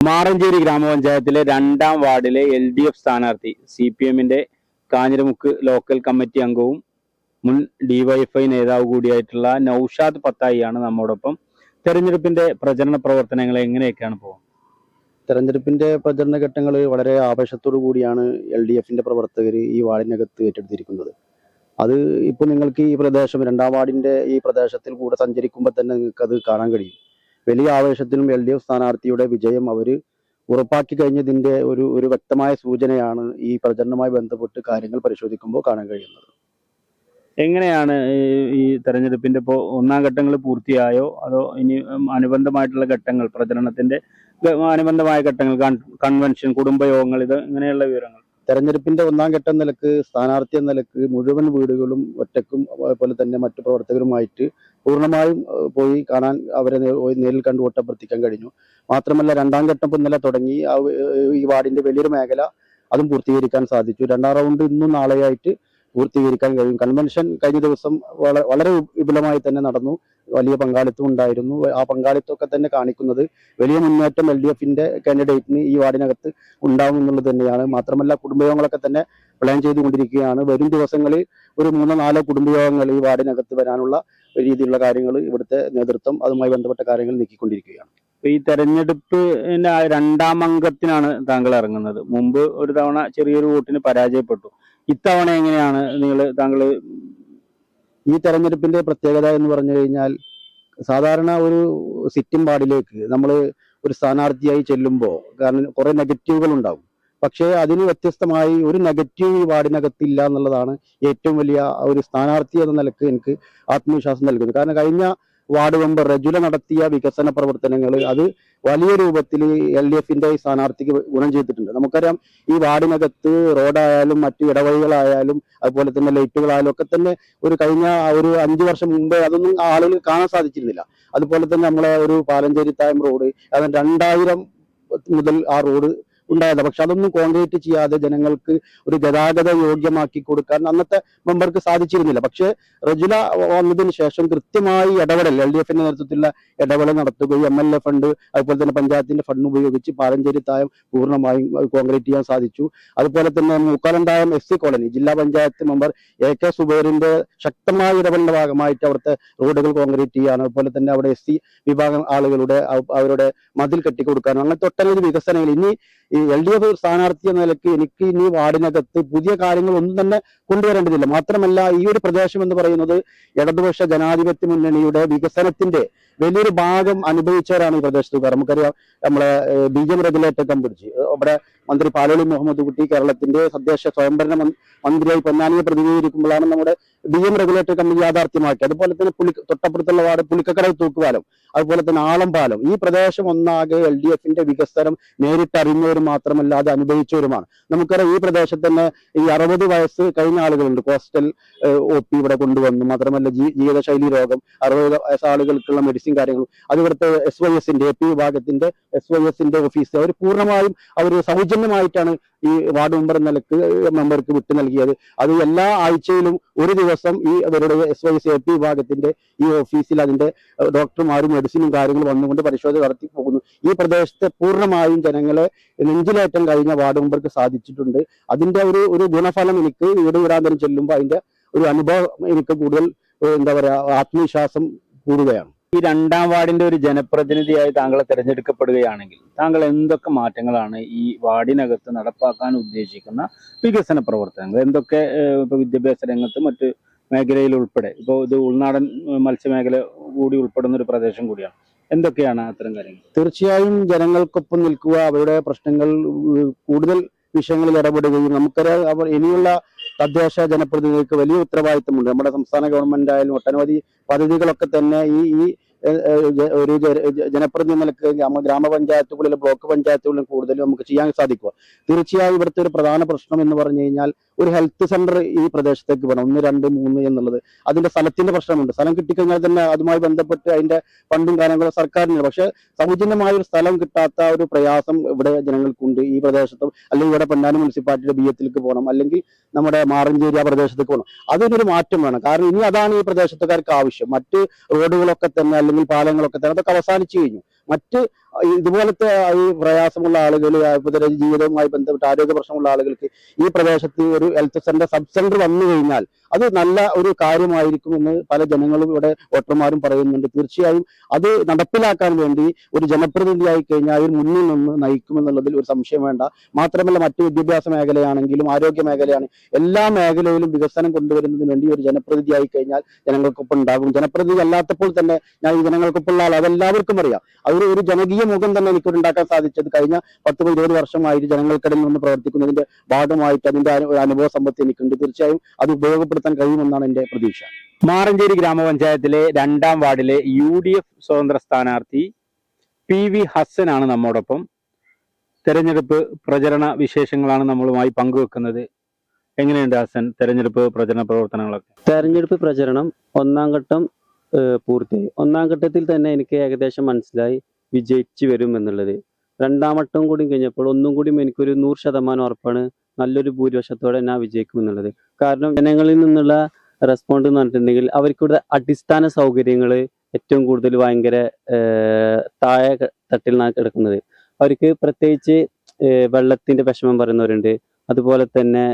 മാറഞ്ചേരി ഗ്രാമപഞ്ചായത്തിലെ രണ്ടാം വാർഡിലെ എൽ ഡി എഫ് സ്ഥാനാർത്ഥി സി പി എമ്മിന്റെ കാഞ്ഞിരമുക്ക് ലോക്കൽ കമ്മിറ്റി അംഗവും മുൻ ഡിവൈഎഫ്ഐ നേതാവ് കൂടിയായിട്ടുള്ള നൌഷാദ് പത്തായിയാണ് നമ്മോടൊപ്പം. തെരഞ്ഞെടുപ്പിന്റെ പ്രചരണ പ്രവർത്തനങ്ങൾ എങ്ങനെയൊക്കെയാണ് പോകുന്നത് തെരഞ്ഞെടുപ്പിന്റെ പ്രചരണ ഘട്ടങ്ങൾ വളരെ ആവേശത്തോടു കൂടിയാണ് എൽ ഡി എഫിന്റെ പ്രവർത്തകർ ഈ വാർഡിനകത്ത് ഏറ്റെടുത്തിരിക്കുന്നത്. അത് ഇപ്പോൾ നിങ്ങൾക്ക് ഈ പ്രദേശം രണ്ടാം വാർഡിന്റെ ഈ പ്രദേശത്തിൽ കൂടെ സഞ്ചരിക്കുമ്പോൾ തന്നെ നിങ്ങൾക്ക് അത് കാണാൻ കഴിയും. വലിയ ആവേശത്തിലും എൽ ഡി എഫ് സ്ഥാനാർത്ഥിയുടെ വിജയം അവർ ഉറപ്പാക്കി കഴിഞ്ഞതിന്റെ ഒരു ഒരു വ്യക്തമായ സൂചനയാണ് ഈ പ്രചരണവുമായി ബന്ധപ്പെട്ട് കാര്യങ്ങൾ പരിശോധിക്കുമ്പോൾ കാണാൻ കഴിയുന്നത്. എങ്ങനെയാണ് ഈ- തെരഞ്ഞെടുപ്പിന്റെ ഇപ്പോൾ ഒന്നാം ഘട്ടങ്ങൾ പൂർത്തിയായോ? അതോ ഇനി അനുബന്ധമായിട്ടുള്ള ഘട്ടങ്ങൾ പ്രചരണത്തിന്റെ അനുബന്ധമായ ഘട്ടങ്ങൾ കൺവെൻഷൻ കുടുംബയോഗങ്ങൾ ഇത് ഇങ്ങനെയുള്ള വിവരങ്ങൾ? തെരഞ്ഞെടുപ്പിന്റെ ഒന്നാം ഘട്ടം നിലയ്ക്ക് സ്ഥാനാർത്ഥി എന്ന നിലയ്ക്ക് മുഴുവൻ വീടുകളും ഒറ്റക്കും അതുപോലെ തന്നെ മറ്റു പ്രവർത്തകരുമായിട്ട് പൂർണമായും പോയി കാണാൻ അവരെ നേരിൽ കണ്ട് വോട്ടഭ്യർത്ഥിക്കാൻ കഴിഞ്ഞു. മാത്രമല്ല രണ്ടാം ഘട്ടം ഇന്നലെ തുടങ്ങി ഈ വാർഡിന്റെ വലിയൊരു മേഖല അതും പൂർത്തീകരിക്കാൻ സാധിച്ചു. രണ്ടാം റൗണ്ട് ഇന്നും നാളെയായിട്ട് പൂർത്തീകരിക്കാൻ കഴിയും. കൺവെൻഷൻ കഴിഞ്ഞ ദിവസം വളരെ വിപുലമായി തന്നെ നടന്നു. വലിയ പങ്കാളിത്തം ഉണ്ടായിരുന്നു. ആ പങ്കാളിത്തമൊക്കെ തന്നെ കാണിക്കുന്നത് വലിയ മുന്നേറ്റം എൽ ഡി എഫിന്റെ കാൻഡിഡേറ്റിന് ഈ വാർഡിനകത്ത് ഉണ്ടാവും എന്നുള്ളത് തന്നെയാണ്. മാത്രമല്ല കുടുംബയോഗങ്ങളൊക്കെ തന്നെ പ്ലാൻ ചെയ്തുകൊണ്ടിരിക്കുകയാണ്. വരും ദിവസങ്ങളിൽ ഒരു മൂന്നോ നാലോ കുടുംബയോഗങ്ങൾ ഈ വാർഡിനകത്ത് വരാനുള്ള രീതിയിലുള്ള കാര്യങ്ങൾ ഇവിടുത്തെ നേതൃത്വം അതുമായി ബന്ധപ്പെട്ട കാര്യങ്ങൾ നീക്കിക്കൊണ്ടിരിക്കുകയാണ്. ഈ തെരഞ്ഞെടുപ്പിന്റെ രണ്ടാം അംഗത്തിനാണ് താങ്കൾ ഇറങ്ങുന്നത്. മുമ്പ് ഒരു തവണ ചെറിയൊരു വോട്ടിന് പരാജയപ്പെട്ടു. ഇത്തവണ എങ്ങനെയാണ് നിങ്ങൾ താങ്കൾ ഈ തെരഞ്ഞെടുപ്പിന്റെ പ്രത്യേകത എന്ന് പറഞ്ഞു കഴിഞ്ഞാൽ സാധാരണ ഒരു സിറ്റിംഗ് വാർഡിലേക്ക് നമ്മൾ ഒരു സ്ഥാനാർത്ഥിയായി ചെല്ലുമ്പോൾ കാരണം കുറെ നെഗറ്റീവുകൾ ഉണ്ടാവും. പക്ഷേ അതിന് വ്യത്യസ്തമായി ഒരു നെഗറ്റീവ് ഈ വാർഡിനകത്തില്ല എന്നുള്ളതാണ് ഏറ്റവും വലിയ ഒരു സ്ഥാനാർത്ഥി എന്ന നിലയ്ക്ക് എനിക്ക് ആത്മവിശ്വാസം നൽകുന്നത്. കാരണം കഴിഞ്ഞ വാർഡ് മെമ്പർ റജുല നടത്തിയ വികസന പ്രവർത്തനങ്ങൾ അത് വലിയ രൂപത്തിൽ എൽ ഡി എഫിന്റെ സ്ഥാനാർത്ഥിക്ക് ഗുണം ചെയ്തിട്ടുണ്ട്. നമുക്കറിയാം ഈ വാർഡിനകത്ത് റോഡായാലും മറ്റു ഇടവഴികളായാലും അതുപോലെ തന്നെ ലൈറ്റുകളായാലും ഒക്കെ തന്നെ ഒരു കഴിഞ്ഞ ഒരു അഞ്ചു വർഷം മുമ്പേ അതൊന്നും ആളുകൾ കാണാൻ സാധിച്ചിരുന്നില്ല. അതുപോലെ തന്നെ നമ്മളെ ഒരു പാലഞ്ചേരി തായം റോഡ് അത് രണ്ടായിരം മുതൽ ആ റോഡ് ഉണ്ടായത്. പക്ഷെ അതൊന്നും കോൺക്രീറ്റ് ചെയ്യാതെ ജനങ്ങൾക്ക് ഒരു ഗതാഗത യോഗ്യമാക്കി കൊടുക്കാൻ അന്നത്തെ മെമ്പർക്ക് സാധിച്ചിരുന്നില്ല. പക്ഷേ റജുല വന്നതിന് ശേഷം കൃത്യമായി ഇടപെടൽ എൽ ഡി എഫിന്റെ നേതൃത്വത്തിലുള്ള ഇടപെടൽ നടത്തുകയും എം എൽ എ ഫണ്ട് അതുപോലെ തന്നെ പഞ്ചായത്തിന്റെ ഫണ്ട് ഉപയോഗിച്ച് പാലഞ്ചേരി തായം പൂർണമായും കോൺക്രീറ്റ് ചെയ്യാൻ സാധിച്ചു. അതുപോലെ തന്നെ മൂക്കാലന്തായം എസ് സി കോളനി ജില്ലാ പഞ്ചായത്ത് മെമ്പർ എ കെ സുബൈറിന്റെ ശക്തമായ ഇടപെടലിന്റെ ഭാഗമായിട്ട് അവിടുത്തെ റോഡുകൾ കോൺക്രീറ്റ് ചെയ്യാൻ അതുപോലെ തന്നെ അവിടെ എസ് സി വിഭാഗം ആളുകളുടെ അവരുടെ മതിൽ കെട്ടിക്കൊടുക്കാനും അങ്ങനത്തെ ഒട്ടനവധി വികസനങ്ങൾ. ഇനി ഈ എൽ ഡി എഫ് സ്ഥാനാർത്ഥി എന്ന നിലയ്ക്ക് എനിക്ക് ഇനി വാർഡിനകത്ത് പുതിയ കാര്യങ്ങൾ ഒന്നും തന്നെ കൊണ്ടുവരേണ്ടതില്ല. മാത്രമല്ല ഈ ഒരു പ്രദേശം എന്ന് പറയുന്നത് ഇടതുപക്ഷ ജനാധിപത്യ മുന്നണിയുടെ വികസനത്തിന്റെ വലിയൊരു ഭാഗം അനുഭവിച്ചവരാണ് ഈ പ്രദേശത്തുകാർ നമുക്കറിയാം നമ്മളെ ബി ജെ റെഗുലേറ്റർ കമ്പിടിച്ച് അവിടെ മന്ത്രി പാലോളി മുഹമ്മദ് കുട്ടി കേരളത്തിന്റെ തദ്ദേശ സ്വയംഭരണ മന്ത്രി- മന്ത്രിയായി പൊന്നാനിയെ പ്രതിനിധീകരിക്കുമ്പോഴാണ് നമ്മുടെ ബി എം റെഗുലേറ്റർ കമ്പനി യാഥാർത്ഥ്യമാക്കി അതുപോലെ തന്നെ പുലി തൊട്ടപ്പുറത്തുള്ള വാർഡ് പുലിക്കക്കടവ് തൂക്കുപാലം. അതുപോലെ തന്നെ ആളംപാലം. ഈ പ്രദേശം ഒന്നാകെ എൽ ഡി എഫിന്റെ വികസനം മാത്രമല്ല അത് അനുഭവിച്ചവരുമാണ്. നമുക്കറിയാം ഈ പ്രദേശത്ത് തന്നെ ഈ അറുപത് വയസ്സ് കഴിഞ്ഞ ആളുകളുണ്ട്. കോസ്റ്റൽ ഒ പി ഇവിടെ കൊണ്ടുവന്നു. മാത്രമല്ല ജീവിതശൈലി രോഗം അറുപത് വയസ്സ് ആളുകൾക്കുള്ള മെഡിസിൻ കാര്യങ്ങളും അത് ഇവിടുത്തെ എസ് വൈ എസിന്റെ എ പി വിഭാഗത്തിന്റെ എസ് വൈ എസിന്റെ ഓഫീസ് അവർ പൂർണമായും അവർ സൗജന്യമായിട്ടാണ് ഈ വാർഡ് മെമ്പർ നിലയ്ക്ക് മെമ്പർക്ക് വിട്ടു നൽകിയത്. അത് എല്ലാ ആഴ്ചയിലും ഒരു ദിവസം ഈ അവരുടെ S Y S A P വിഭാഗത്തിന്റെ ഈ ഓഫീസിൽ അതിന്റെ ഡോക്ടർമാരും മെഡിസിനും കാര്യങ്ങളും വന്നുകൊണ്ട് പരിശോധന നടത്തി പോകുന്നു. ഈ പ്രദേശത്തെ പൂർണമായും ജനങ്ങളെ നെഞ്ചിലേറ്റം കഴിഞ്ഞ വാർഡ് മെമ്പർക്ക് സാധിച്ചിട്ടുണ്ട്. അതിന്റെ ഒരു ഒരു ഗുണഫലം എനിക്ക് വീട് വീടാന്തരം ചെല്ലുമ്പോൾ അതിന്റെ ഒരു അനുഭവം എനിക്ക് കൂടുതൽ എന്താ പറയാ ആത്മവിശ്വാസം കൂടുകയാണ്. ഈ രണ്ടാം വാർഡിന്റെ ഒരു ജനപ്രതിനിധിയായി താങ്കളെ തെരഞ്ഞെടുക്കപ്പെടുകയാണെങ്കിൽ താങ്കൾ എന്തൊക്കെ മാറ്റങ്ങളാണ് ഈ വാർഡിനകത്ത് നടപ്പാക്കാൻ ഉദ്ദേശിക്കുന്ന വികസന പ്രവർത്തനങ്ങൾ? എന്തൊക്കെ ഇപ്പൊ വിദ്യാഭ്യാസ രംഗത്ത് മറ്റ് മേഖലയിൽ ഉൾപ്പെടെ? ഇപ്പോൾ ഇത് ഉൾനാടൻ മത്സ്യമേഖല കൂടി ഉൾപ്പെടുന്ന ഒരു പ്രദേശം കൂടിയാണ്. എന്തൊക്കെയാണ് അത്തരം കാര്യങ്ങൾ? തീർച്ചയായും ജനങ്ങൾക്കൊപ്പം നിൽക്കുക അവരുടെ പ്രശ്നങ്ങൾ കൂടുതൽ വിഷയങ്ങളിൽ ഇടപെടുകയും നമുക്കറിയാം അവർ ഇനിയുള്ള തദ്ദേശ ജനപ്രതിനിധികൾക്ക് വലിയ ഉത്തരവാദിത്തമുണ്ട്. നമ്മുടെ സംസ്ഥാന ഗവൺമെന്റ് ആയാലും ഒട്ടനവധി പദ്ധതികളൊക്കെ തന്നെ ഈ ഈ ഒരു ജനപ്രതിനിധി നിലയ്ക്ക് ഗ്രാമ ഗ്രാമപഞ്ചായത്തുകളിലും ബ്ലോക്ക് പഞ്ചായത്തുകളിലും കൂടുതൽ നമുക്ക് ചെയ്യാൻ സാധിക്കുക. തീർച്ചയായും ഇവിടുത്തെ ഒരു പ്രധാന പ്രശ്നം എന്ന് പറഞ്ഞു കഴിഞ്ഞാൽ ഒരു ഹെൽത്ത് സെന്റർ ഈ പ്രദേശത്തേക്ക് വേണം. ഒന്ന് രണ്ട് മൂന്ന് എന്നുള്ളത്. അതിന്റെ സ്ഥലത്തിന്റെ പ്രശ്നമുണ്ട്. സ്ഥലം കിട്ടിക്കഴിഞ്ഞാൽ തന്നെ അതുമായി ബന്ധപ്പെട്ട് അതിന്റെ ഫണ്ടും കാര്യങ്ങളും സർക്കാരിന് പക്ഷെ സൗജന്യമായ ഒരു സ്ഥലം കിട്ടാത്ത ഒരു പ്രയാസം ഇവിടെ ജനങ്ങൾക്കുണ്ട്. ഈ പ്രദേശത്തും അല്ലെങ്കിൽ ഇവിടെ പൊന്നാനി മുനിസിപ്പാലിറ്റിയുടെ ബി എത്തിലേക്ക് പോകണം. അല്ലെങ്കിൽ നമ്മുടെ മാറഞ്ചേരി ആ പ്രദേശത്തേക്ക് പോകണം. അതിനൊരു മാറ്റം വേണം. കാരണം ഇനി അതാണ് ഈ പ്രദേശത്തുകാർക്ക് ആവശ്യം. മറ്റ് റോഡുകളൊക്കെ തന്നെ അല്ലെങ്കിൽ പാലങ്ങളൊക്കെ തന്നെ അതൊക്കെ അവസാനിച്ചു കഴിഞ്ഞു. മറ്റ് ഇതുപോലത്തെ ഈ പ്രയാസമുള്ള ആളുകൾ ജീവിതവുമായി ബന്ധപ്പെട്ട ആരോഗ്യ പ്രശ്നമുള്ള ആളുകൾക്ക് ഈ പ്രദേശത്ത് ഒരു ഹെൽത്ത് സെന്റർ സബ് സെന്റർ വന്നു കഴിഞ്ഞാൽ അത് നല്ല ഒരു കാര്യമായിരിക്കും എന്ന് പല ജനങ്ങളും ഇവിടെ വോട്ടർമാരും പറയുന്നുണ്ട്. തീർച്ചയായും അത് നടപ്പിലാക്കാൻ വേണ്ടി ഒരു ജനപ്രതിനിധിയായി കഴിഞ്ഞാൽ മുന്നിൽ നിന്ന് നയിക്കുമെന്നുള്ളതിൽ ഒരു സംശയം വേണ്ട. മാത്രമല്ല മറ്റു വിദ്യാഭ്യാസ മേഖലയാണെങ്കിലും ആരോഗ്യ മേഖലയാണ് എല്ലാ മേഖലയിലും വികസനം കൊണ്ടുവരുന്നതിന് വേണ്ടി ഒരു ജനപ്രതിനിധിയായി കഴിഞ്ഞാൽ ജനങ്ങൾക്കൊപ്പം ഉണ്ടാകും. ജനപ്രതിനിധി അല്ലാത്തപ്പോൾ തന്നെ ഞാൻ ഈ ജനങ്ങൾക്കൊപ്പം ഉള്ള ആൾ അതെല്ലാവർക്കും അറിയാം. അവർ ഒരു ജനകീയ മുഖം തന്നെ എനിക്ക് ഉണ്ടാക്കാൻ സാധിച്ചത് കഴിഞ്ഞ പത്ത് ഇരുപത് വർഷമായിട്ട് ജനങ്ങൾക്കിടയിൽ നിന്ന് പ്രവർത്തിക്കുന്നതിന്റെ ഭാഗമായിട്ട് അതിന്റെ ഒരു അനുഭവ സമ്പത്ത് എനിക്കുണ്ട്. തീർച്ചയായും അത് ഉപയോഗപ്പെടുത്താൻ കഴിയുമെന്നാണ് എന്റെ പ്രതീക്ഷ. മാറഞ്ചേരി ഗ്രാമപഞ്ചായത്തിലെ രണ്ടാം വാർഡിലെ യു ഡി എഫ് സ്വതന്ത്ര സ്ഥാനാർത്ഥി പി വി ഹസനാണ് നമ്മോടൊപ്പം. തെരഞ്ഞെടുപ്പ് പ്രചരണ വിശേഷങ്ങളാണ് നമ്മളുമായി പങ്കുവെക്കുന്നത്. എങ്ങനെയുണ്ട് ഹസൻ തെരഞ്ഞെടുപ്പ് പ്രചരണ പ്രവർത്തനങ്ങളൊക്കെ? തെരഞ്ഞെടുപ്പ് പ്രചരണം ഒന്നാം ഘട്ടം പൂർത്തിയായി. ഒന്നാം ഘട്ടത്തിൽ തന്നെ എനിക്ക് ഏകദേശം മനസ്സിലായി. വിജയിച്ചു വരും എന്നുള്ളത്. രണ്ടാം വട്ടം കൂടി കഴിഞ്ഞപ്പോൾ ഒന്നും കൂടി എനിക്കൊരു നൂറ് ശതമാനം ഉറപ്പാണ് നല്ലൊരു ഭൂരിപക്ഷത്തോടെ ഞാൻ വിജയിക്കും എന്നുള്ളത്. കാരണം ജനങ്ങളിൽ നിന്നുള്ള റെസ്പോണ്ട് എന്ന് പറഞ്ഞിട്ടുണ്ടെങ്കിൽ അവർക്കിവിടെ അടിസ്ഥാന സൗകര്യങ്ങൾ ഏറ്റവും കൂടുതൽ ഭയങ്കര താഴെ തട്ടിൽ തട്ടിലാണ് കിടക്കുന്നത് അവർക്ക് പ്രത്യേകിച്ച് വെള്ളത്തിന്റെ വിഷമം പറയുന്നവരുണ്ട്. അതുപോലെ തന്നെ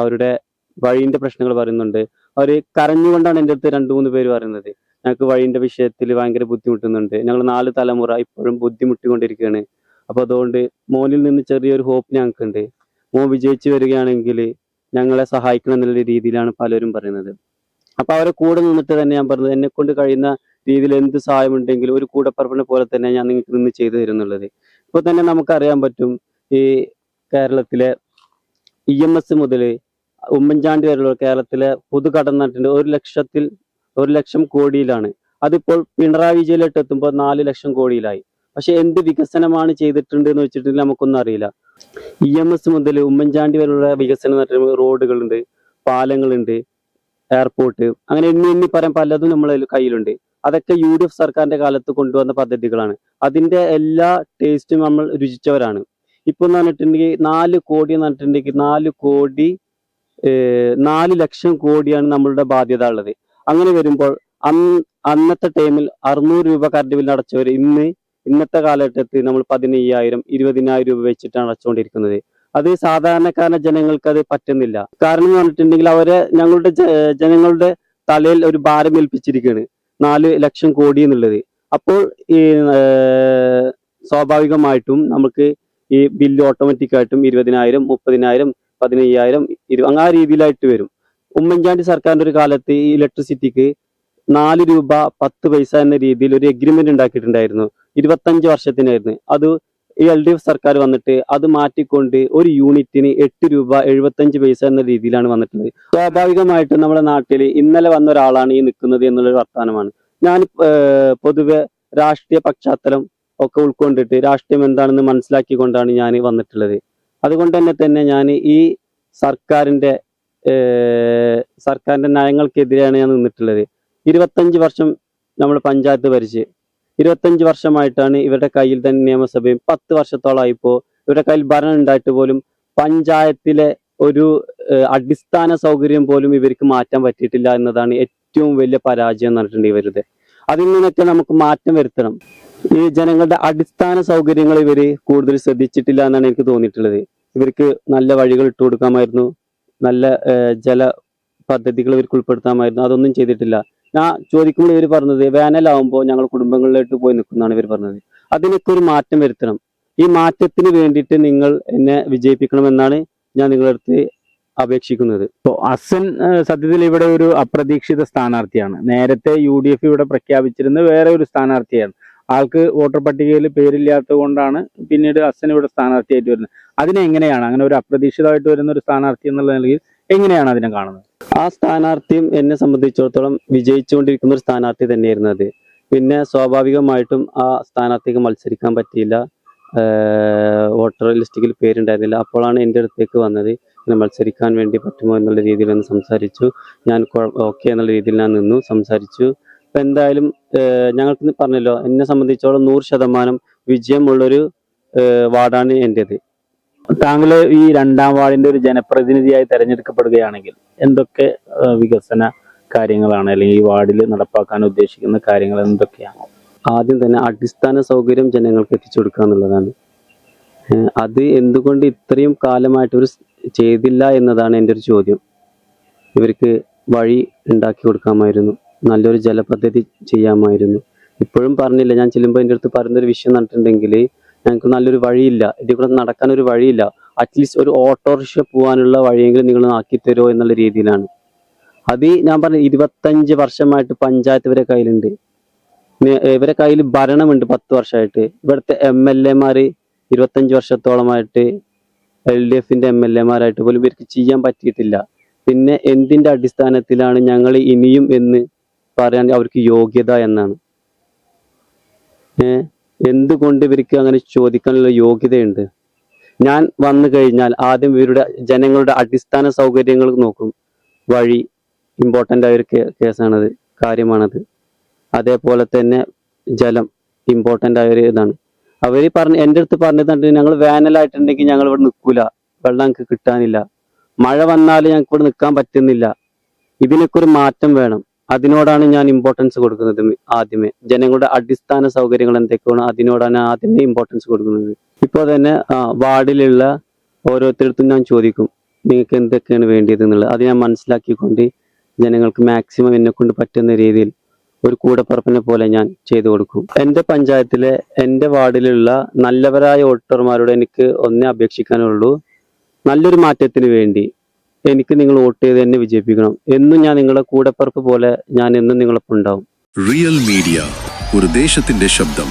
അവരുടെ വഴിന്റെ പ്രശ്നങ്ങൾ പറയുന്നുണ്ട്. അവർ കരഞ്ഞുകൊണ്ടാണ് എന്റെ അടുത്ത് രണ്ടു മൂന്ന് പേര് പറയുന്നത്. ഞങ്ങൾക്ക് വഴിന്റെ വിഷയത്തിൽ ഭയങ്കര ബുദ്ധിമുട്ടുന്നുണ്ട്. ഞങ്ങൾ നാല് തലമുറ ഇപ്പോഴും ബുദ്ധിമുട്ടിക്കൊണ്ടിരിക്കുകയാണ്. അപ്പോൾ അതുകൊണ്ട് മോനിൽ നിന്ന് ചെറിയൊരു ഹോപ്പ് ഞങ്ങൾക്കുണ്ട്. മോൻ വിജയിച്ചു വരികയാണെങ്കിൽ ഞങ്ങളെ സഹായിക്കണം എന്നുള്ള രീതിയിലാണ് പലരും പറയുന്നത്. അപ്പോൾ അവരെ കൂടെ നിന്നിട്ട് തന്നെ ഞാൻ പറഞ്ഞത് എന്നെ കൊണ്ട് കഴിയുന്ന രീതിയിൽ എന്ത് സഹായമുണ്ടെങ്കിലും ഒരു കൂടപ്പറപ്പിനെ പോലെ തന്നെ ഞാൻ നിങ്ങൾക്ക് നിന്ന് ചെയ്തു തരുന്നുള്ളത്. ഇപ്പോൾ തന്നെ നമുക്കറിയാൻ പറ്റും ഈ കേരളത്തിലെ ഇ എം എസ് മുതൽ ഉമ്മൻചാണ്ടി വരെയുള്ള കേരളത്തിലെ പൊതു കടന്നിട്ടുണ്ട് ഒരു ലക്ഷത്തിൽ ഒരു ലക്ഷം കോടിയിലാണ്. അതിപ്പോൾ പിണറായി വിജയനിലോട്ട് എത്തുമ്പോൾ നാല് ലക്ഷം കോടിയിലായി. പക്ഷെ എന്ത് വികസനമാണ് ചെയ്തിട്ടുണ്ട് എന്ന് വെച്ചിട്ടുണ്ടെങ്കിൽ നമുക്കൊന്നും അറിയില്ല. ഇ എം എസ് മുതൽ ഉമ്മൻചാണ്ടി വരെയുള്ള വികസനം റോഡുകളുണ്ട് പാലങ്ങളുണ്ട് എയർപോർട്ട് അങ്ങനെ എണ്ണി എണ്ണി പറയാൻ പലതും നമ്മളെ കയ്യിലുണ്ട്. അതൊക്കെ യു ഡി എഫ് സർക്കാരിന്റെ കാലത്ത് കൊണ്ടുവന്ന പദ്ധതികളാണ്. അതിന്റെ എല്ലാ ടേസ്റ്റും നമ്മൾ രുചിച്ചവരാണ്. ഇപ്പൊ എന്ന് പറഞ്ഞിട്ടുണ്ടെങ്കിൽ നാല് കോടി എന്ന് പറഞ്ഞിട്ടുണ്ടെങ്കിൽ നാല് കോടി നാല് ലക്ഷം കോടിയാണ് നമ്മളുടെ ബാധ്യത ഉള്ളത്. അങ്ങനെ വരുമ്പോൾ അന്ന് അന്നത്തെ ടൈമിൽ അറുന്നൂറ് രൂപ കറണ്ട് ബില്ല് അടച്ചവർ ഇന്ന് ഇന്നത്തെ കാലഘട്ടത്തിൽ നമ്മൾ പതിനയ്യായിരം ഇരുപതിനായിരം രൂപ വെച്ചിട്ടാണ് അടച്ചുകൊണ്ടിരിക്കുന്നത് അത് സാധാരണക്കാരന ജനങ്ങൾക്ക് അത് പറ്റുന്നില്ല. കാരണം എന്ന് പറഞ്ഞിട്ടുണ്ടെങ്കിൽ അവരെ ഞങ്ങളുടെ ജനങ്ങളുടെ തലയിൽ ഒരു ഭാരം ഏൽപ്പിച്ചിരിക്കുകയാണ്. നാല് ലക്ഷം കോടി എന്നുള്ളത്. അപ്പോൾ ഈ സ്വാഭാവികമായിട്ടും നമുക്ക് ഈ ബില്ല് ഓട്ടോമാറ്റിക്കായിട്ടും ഇരുപതിനായിരം മുപ്പതിനായിരം പതിനയ്യായിരം ഇരു ആ രീതിയിലായിട്ട് വരും. ഉമ്മൻചാണ്ടി സർക്കാരിന്റെ ഒരു കാലത്ത് ഈ ഇലക്ട്രിസിറ്റിക്ക് നാല് രൂപ പത്ത് പൈസ എന്ന രീതിയിൽ ഒരു എഗ്രിമെന്റ് ഉണ്ടാക്കിയിട്ടുണ്ടായിരുന്നു. ഇരുപത്തഞ്ച് വർഷത്തിനായിരുന്നു. അത് ഈ എൽ ഡി എഫ് സർക്കാർ വന്നിട്ട് അത് മാറ്റിക്കൊണ്ട് ഒരു യൂണിറ്റിന് എട്ട് രൂപ എഴുപത്തഞ്ച് പൈസ എന്ന രീതിയിലാണ് വന്നിട്ടുള്ളത്. സ്വാഭാവികമായിട്ടും നമ്മുടെ നാട്ടിൽ ഇന്നലെ വന്ന ഒരാളാണ് ഈ നിൽക്കുന്നത് എന്നുള്ളൊരു വർത്തമാനമാണ്. ഞാൻ പൊതുവെ രാഷ്ട്രീയ പശ്ചാത്തലം ഒക്കെ ഉൾക്കൊണ്ടിട്ട് രാഷ്ട്രീയം എന്താണെന്ന് മനസ്സിലാക്കിക്കൊണ്ടാണ് ഞാൻ വന്നിട്ടുള്ളത്. അതുകൊണ്ട് തന്നെ തന്നെ ഞാൻ ഈ സർക്കാരിന്റെ ഏഹ്, സർക്കാരിന്റെ നയങ്ങൾക്കെതിരെയാണ് ഞാൻ നിന്നിട്ടുള്ളത്. ഇരുപത്തഞ്ച് വർഷം നമ്മൾ പഞ്ചായത്ത് ഭരിച്ച് ഇരുപത്തഞ്ച് വർഷമായിട്ടാണ് ഇവരുടെ കയ്യിൽ തന്നെ നിയമസഭയും പത്ത് വർഷത്തോളമായി ഇപ്പോൾ ഇവരുടെ കയ്യിൽ ഭരണം ഉണ്ടായിട്ട് പോലും പഞ്ചായത്തിലെ ഒരു അടിസ്ഥാന സൗകര്യം പോലും ഇവർക്ക് മാറ്റാൻ പറ്റിയിട്ടില്ല എന്നതാണ് ഏറ്റവും വലിയ പരാജയം എന്ന് പറഞ്ഞിട്ടുണ്ട് ഇവരുടെ അതിൽ നിന്നൊക്കെ നമുക്ക് മാറ്റം വരുത്തണം. ഈ ജനങ്ങളുടെ അടിസ്ഥാന സൗകര്യങ്ങൾ ഇവർ കൂടുതൽ ശ്രദ്ധിച്ചിട്ടില്ല എന്നാണ് എനിക്ക് തോന്നിയിട്ടുള്ളത്. ഇവർക്ക് നല്ല വഴികൾ ഇട്ടു കൊടുക്കാമായിരുന്നു നല്ല ജല പദ്ധതികൾ ഇവർക്ക് ഉൾപ്പെടുത്താമായിരുന്നു. അതൊന്നും ചെയ്തിട്ടില്ല. ഞാൻ ചോദിക്കുമ്പോൾ ഇവർ പറഞ്ഞത് വേനലാവുമ്പോൾ ഞങ്ങൾ കുടുംബങ്ങളിലോട്ട് പോയി നിൽക്കുന്നതാണ് ഇവർ പറഞ്ഞത്. അതിനൊക്കെ ഒരു മാറ്റം വരുത്തണം. ഈ മാറ്റത്തിന് വേണ്ടിയിട്ട് നിങ്ങൾ എന്നെ വിജയിപ്പിക്കണമെന്നാണ് ഞാൻ നിങ്ങളുടെ അടുത്ത് അപേക്ഷിക്കുന്നത്. ഇപ്പോൾ അസൻ സത്യത്തിൽ ഇവിടെ ഒരു അപ്രതീക്ഷിത സ്ഥാനാർത്ഥിയാണ്. നേരത്തെ യു ഇവിടെ പ്രഖ്യാപിച്ചിരുന്ന വേറെ ഒരു സ്ഥാനാർത്ഥിയാണ്. ആൾക്ക് വോട്ടർ പട്ടികയിൽ പേരില്ലാത്തത് കൊണ്ടാണ് പിന്നീട് ഹസൻ ഇവിടെ സ്ഥാനാർത്ഥിയായിട്ട് വരുന്നത്. അതിനെ എങ്ങനെയാണ് അങ്ങനെ ഒരു അപ്രതീക്ഷിതമായിട്ട് വരുന്ന ഒരു സ്ഥാനാർത്ഥി എന്നുള്ള നിലയിൽ എങ്ങനെയാണ് അതിനെ കാണുന്നത്? ആ സ്ഥാനാർത്ഥിയും എന്നെ സംബന്ധിച്ചിടത്തോളം വിജയിച്ചുകൊണ്ടിരിക്കുന്ന ഒരു സ്ഥാനാർത്ഥി തന്നെയായിരുന്നു അത്. പിന്നെ സ്വാഭാവികമായിട്ടും ആ സ്ഥാനാർത്ഥിക്ക് മത്സരിക്കാൻ പറ്റിയില്ല. വോട്ടർ ലിസ്റ്റിൽ പേരുണ്ടായിരുന്നില്ല. അപ്പോഴാണ് എന്റെ അടുത്തേക്ക് വന്നത്. ഇങ്ങനെ മത്സരിക്കാൻ വേണ്ടി പറ്റുമോ എന്നുള്ള രീതിയിൽ ഒന്ന് സംസാരിച്ചു. ഞാൻ ഓക്കെ എന്നുള്ള രീതിയിൽ ഞാൻ നിന്നു സംസാരിച്ചു. ഇപ്പൊ എന്തായാലും ഞങ്ങൾക്ക് പറഞ്ഞല്ലോ എന്നെ സംബന്ധിച്ചോളം നൂറ് ശതമാനം വിജയമുള്ളൊരു വാർഡാണ് എന്റെത് താങ്കൾ ഈ രണ്ടാം വാർഡിന്റെ ഒരു ജനപ്രതിനിധിയായി തെരഞ്ഞെടുക്കപ്പെടുകയാണെങ്കിൽ എന്തൊക്കെ വികസന കാര്യങ്ങളാണ് അല്ലെങ്കിൽ ഈ വാർഡിൽ നടപ്പാക്കാൻ ഉദ്ദേശിക്കുന്ന കാര്യങ്ങൾ എന്തൊക്കെയാണ്? ആദ്യം തന്നെ അടിസ്ഥാന സൗകര്യം ജനങ്ങൾക്ക് എത്തിച്ചു കൊടുക്കുക എന്നുള്ളതാണ്. അത് എന്തുകൊണ്ട് ഇത്രയും കാലമായിട്ട് ഒരു ചെയ്തില്ല എന്നതാണ് എന്റെ ഒരു ചോദ്യം. ഇവർക്ക് വഴി ഉണ്ടാക്കി കൊടുക്കാമായിരുന്നു. നല്ലൊരു ജലപദ്ധതി ചെയ്യാമായിരുന്നു. ഇപ്പോഴും പറഞ്ഞില്ല. ഞാൻ ചെല്ലുമ്പോൾ എന്റെ അടുത്ത് പറയുന്നൊരു വിഷയം നടന്നിട്ടുണ്ടെങ്കിൽ ഞങ്ങൾക്ക് നല്ലൊരു വഴിയില്ല. ഇതിൽ കൂടെ നടക്കാൻ ഒരു വഴിയില്ല അറ്റ്ലീസ്റ്റ് ഒരു ഓട്ടോറിക്ഷ പോകാനുള്ള വഴിയെങ്കിലും നിങ്ങൾ ആക്കി തരുമോ എന്നുള്ള രീതിയിലാണ്. അത് ഞാൻ പറഞ്ഞ ഇരുപത്തഞ്ച് വർഷമായിട്ട് പഞ്ചായത്ത് ഇവരെ കയ്യിലുണ്ട്. ഇവരെ കയ്യിൽ ഭരണമുണ്ട് പത്ത് വർഷമായിട്ട്. ഇവിടുത്തെ എം എൽ എമാർ ഇരുപത്തഞ്ച് വർഷത്തോളമായിട്ട് എൽ ഡി എഫിന്റെ എം എൽ എമാരായിട്ട് പോലും ഇവർക്ക് ചെയ്യാൻ പറ്റിയിട്ടില്ല. പിന്നെ എന്തിന്റെ അടിസ്ഥാനത്തിലാണ് ഞങ്ങൾ ഇനിയും എന്ന് പറയാൻ അവർക്ക് യോഗ്യത എന്നാണ്. എന്തുകൊണ്ട് ഇവർക്ക് അങ്ങനെ ചോദിക്കാനുള്ള യോഗ്യതയുണ്ട്? ഞാൻ വന്നു കഴിഞ്ഞാൽ ആദ്യം ഇവരുടെ ജനങ്ങളുടെ അടിസ്ഥാന സൗകര്യങ്ങൾ നോക്കും. വഴി ഇമ്പോർട്ടന്റ് ആയ ഒരു കേസാണത് കാര്യമാണത്. അതേപോലെ തന്നെ ജലം ഇമ്പോർട്ടന്റ് ആയ ഒരു ഇതാണ്. അവർ പറഞ്ഞ എന്റെ അടുത്ത് പറഞ്ഞത് ഞങ്ങൾ വേനലായിട്ടുണ്ടെങ്കിൽ ഞങ്ങൾ ഇവിടെ നിൽക്കൂല. വെള്ളം ഞങ്ങൾക്ക് കിട്ടാനില്ല. മഴ വന്നാൽ ഞങ്ങൾക്ക് ഇവിടെ നിൽക്കാൻ പറ്റുന്നില്ല. ഇതിനൊക്കെ ഒരു മാറ്റം വേണം. അതിനോടാണ് ഞാൻ ഇമ്പോർട്ടൻസ് കൊടുക്കുന്നത് ആദ്യമേ. ജനങ്ങളുടെ അടിസ്ഥാന സൗകര്യങ്ങൾ എന്തൊക്കെയാണ് അതിനോടാണ് ആദ്യമേ ഇമ്പോർട്ടൻസ് കൊടുക്കുന്നത്. ഇപ്പോൾ തന്നെ വാർഡിലുള്ള ഓരോരുത്തരടുത്തും ഞാൻ ചോദിക്കും നിങ്ങൾക്ക് എന്തൊക്കെയാണ് വേണ്ടിയത് എന്നുള്ളത്? അത് ഞാൻ മനസ്സിലാക്കിക്കൊണ്ട് ജനങ്ങൾക്ക് മാക്സിമം എന്നെ കൊണ്ട് പറ്റുന്ന രീതിയിൽ ഒരു കൂടപ്പറപ്പിനെ പോലെ ഞാൻ ചെയ്തു കൊടുക്കും. എന്റെ പഞ്ചായത്തിലെ എന്റെ വാർഡിലുള്ള നല്ലവരായ വോട്ടർമാരോട് എനിക്ക് ഒന്നേ അപേക്ഷിക്കാനുള്ളൂ. നല്ലൊരു മാറ്റത്തിന് വേണ്ടി എനിക്ക് നിങ്ങൾ വോട്ട് ചെയ്ത് എന്നെ വിജയിപ്പിക്കണം എന്നും ഞാൻ നിങ്ങളുടെ കൂടെപ്പറപ്പ് പോലെ ഞാൻ എന്നും നിങ്ങളൊപ്പം ഉണ്ടാവും റിയൽ മീഡിയ ഒരു ദേശത്തിന്റെ ശബ്ദം.